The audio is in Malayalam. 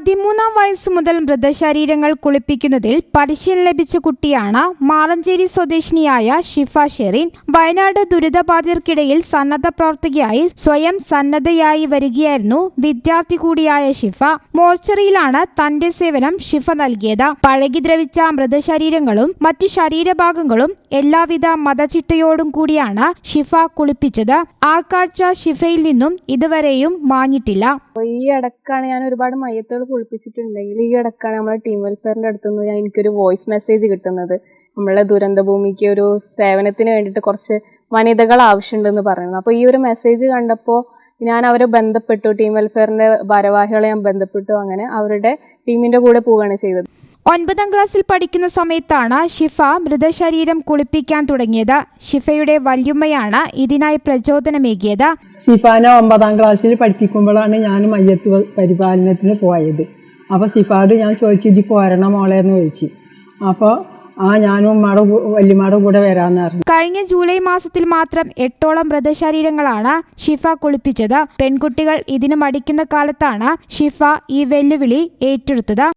പതിമൂന്നാം വയസ്സ് മുതൽ മൃതശരീരങ്ങൾ കുളിപ്പിക്കുന്നതിൽ പരിശീലനം ലഭിച്ച കുട്ടിയാണ് മാളഞ്ചേരി സ്വദേശിനിയായ ഷിഫ ഷെറിൻ. വയനാട് ദുരിതബാധിതർക്കിടയിൽ സന്നദ്ധ പ്രവർത്തകയായി സ്വയം സന്നദ്ധയായി വരികയായിരുന്നു വിദ്യാർത്ഥി കൂടിയായ ഷിഫ. മോർച്ചറിയിലാണ് തന്റെ സേവനം ഷിഫ നൽകിയത്. പഴകി ദ്രവിച്ച മൃതശരീരങ്ങളും മറ്റു ശരീരഭാഗങ്ങളും എല്ലാവിധ മതചിട്ടയോടും കൂടിയാണ് ഷിഫ കുളിപ്പിച്ചത്. ആ കാഴ്ച ഷിഫയിൽ നിന്നും ഇതുവരെയും മാഞ്ഞിട്ടില്ല. ഈ ഇടക്കാണ് ഞാൻ ഒരുപാട് മയ്യത്തുകൾ കുളിപ്പിച്ചിട്ടുണ്ടെങ്കിൽ ഈ ഇടക്കാണ് നമ്മളെ ടീം വെൽഫെയറിന്റെ അടുത്ത് നിന്ന് എനിക്കൊരു വോയിസ് മെസ്സേജ് കിട്ടുന്നത്. നമ്മളെ ദുരന്ത ഭൂമിക്ക് ഒരു സേവനത്തിന് വേണ്ടിയിട്ട് കുറച്ച് വനിതകൾ ആവശ്യമുണ്ടെന്ന് പറയുന്നു. അപ്പോൾ ഈ ഒരു മെസ്സേജ് കണ്ടപ്പോൾ ഞാൻ അവരെ ബന്ധപ്പെട്ടു ടീം വെൽഫെയറിന്റെ ഭാരവാഹികളെ ഞാൻ ബന്ധപ്പെട്ടു അങ്ങനെ അവരുടെ ടീമിന്റെ കൂടെ പോവുകയാണ് ചെയ്തത്. ഒൻപതാം ക്ലാസ്സിൽ പഠിക്കുന്ന സമയത്താണ് ഷിഫ മൃതശരീരം കുളിപ്പിക്കാൻ തുടങ്ങിയത്. ഷിഫയുടെ വല്യുമ്മയാണ് ഇതിനായി പ്രചോദനമേകിയത്. ഷിഫാനെ ഒമ്പതാം ക്ലാസ്സിൽ പഠിപ്പിക്കുമ്പോഴാണ് ഞാൻ മയ്യത്ത് പരിപാലനത്തിന് പോയത്. അപ്പോൾ ഷിഫാട് ഞാൻ ചോദിച്ചു ഇതി പോരണ മോളെ എന്ന് ചോദിച്ചു. അപ്പോൾ ആ ഞാനും ഉമ്മയുടെ കൂ- വല്യമ്മയുടെ കൂടെ വരാന്ന് പറഞ്ഞു. കഴിഞ്ഞ ജൂലൈ മാസത്തിൽ മാത്രം എട്ടോളം മൃതശരീരങ്ങളാണ് ഷിഫ കുളിപ്പിച്ചത്. പെൺകുട്ടികൾ ഇതിന് മടിക്കുന്ന കാലത്താണ് ഷിഫ ഈ വെല്ലുവിളി ഏറ്റെടുത്തത്.